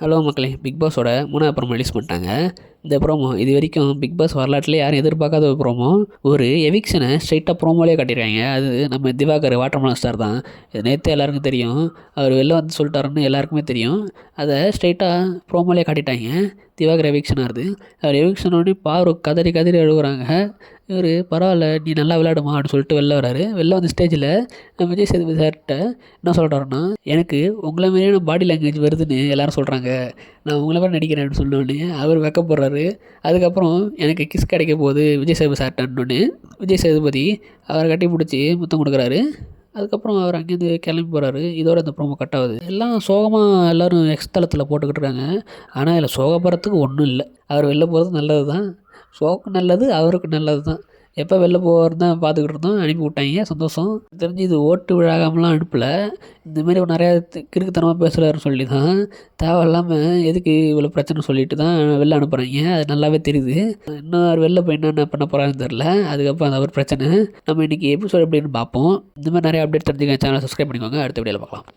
Hello மக்களே big பாஸோட மூணாவது படம் ரிலீஸ் பண்ணிட்டாங்க. இந்த ப்ரோமோ இது வரைக்கும் பிக் பாஸ் வரலாற்றில் யாரும் எதிர்பார்க்காத ஒரு ப்ரோமோ ஒரு எவிக்ஷனை ஸ்ட்ரைட்டாக ப்ரோமோலேயே காட்டியிருக்காங்க அது நம்ம திவாகர் வாட்டர்மலன் ஸ்டார் தான். இது நேற்றே எல்லாருக்கும் தெரியும். அவர் வெளில வந்து சொல்லிட்டாருன்னு எல்லாருக்குமே தெரியும். அதை ஸ்ட்ரைட்டாக ப்ரோமோலேயே காட்டிட்டாங்க. திவாகர் எவிக்ஷன் ஆகுது அவர் எவிக்ஷனோடனே பாரு கதறி கதறி அழுகுறாங்க. இவர் பரவாயில்ல நீ நல்லா விளையாடுமா? அப்படின்னு சொல்லிட்டு வெளில வராரு. வெளில வந்து ஸ்டேஜில் நம்ம விஜய் சேதுபதி சார்கிட்ட என்ன சொல்கிறாருன்னா எனக்கு உங்களை மாதிரியான பாடி லாங்குவேஜ் வருதுன்னு எல்லாரும் சொல்கிறாங்க நான் உங்களை மாதிரி நடிக்கிறேன் அப்படின்னு சொன்னோடனே அவர் வெக்கப்படுறாரு. அதுக்கப்புறம் எனக்கு கிஸ் கிடைக்க போகுது விஜய் சேதுபதி சார்ட்டன்னு விஜய் சேதுபதி அவரை கட்டி பிடிச்சி முத்தம் கொடுக்குறாரு. அதுக்கப்புறம் அவர் அங்கேருந்து கிளம்பி போகிறாரு இதோட இந்த ப்ரோமோ கட் ஆகுது. எல்லாம் சோகமாக எல்லோரும் எக்ஸ் தளத்தில் போட்டுக்கிட்டு இருக்காங்க. ஆனால் இதில் சோகப்படுறதுக்கு ஒன்றும் இல்லை. அவர் வெளில போகிறது நல்லது தான் சோகம் நல்லது அவருக்கு நல்லது தான் எப்போ வெளில போகிறது தான் பார்த்துக்கிட்டு இருந்தோம் அனுப்பி விட்டாங்க. சந்தோஷம். தெரிஞ்சு இது ஓட்டு விழாகாமலாம் அனுப்பலை. இந்தமாரி நிறையா கிறுக்குத்தனமாக பேசுகிறாருன்னு சொல்லி தான் தேவையில்லாமல் எதுக்கு இவ்வளோ பிரச்சனை சொல்லிட்டு தான் வெளில அனுப்புகிறாங்க அது நல்லாவே தெரியுது. இன்னும் வெளில போய் என்னென்ன பண்ண போகிறாருன்னு தெரில அதுக்கப்புறம் அந்த ஒரு பிரச்சனை. நம்ம இன்றைக்கி எபிசோட் எப்படின்னு பார்ப்போம். இந்த மாதிரி நிறைய அப்டேட் தெரிஞ்சுக்க சேனலை சப்ஸ்கிரைப் பண்ணிக்கோங்க. அடுத்த வீடியோவில் பார்க்கலாம்.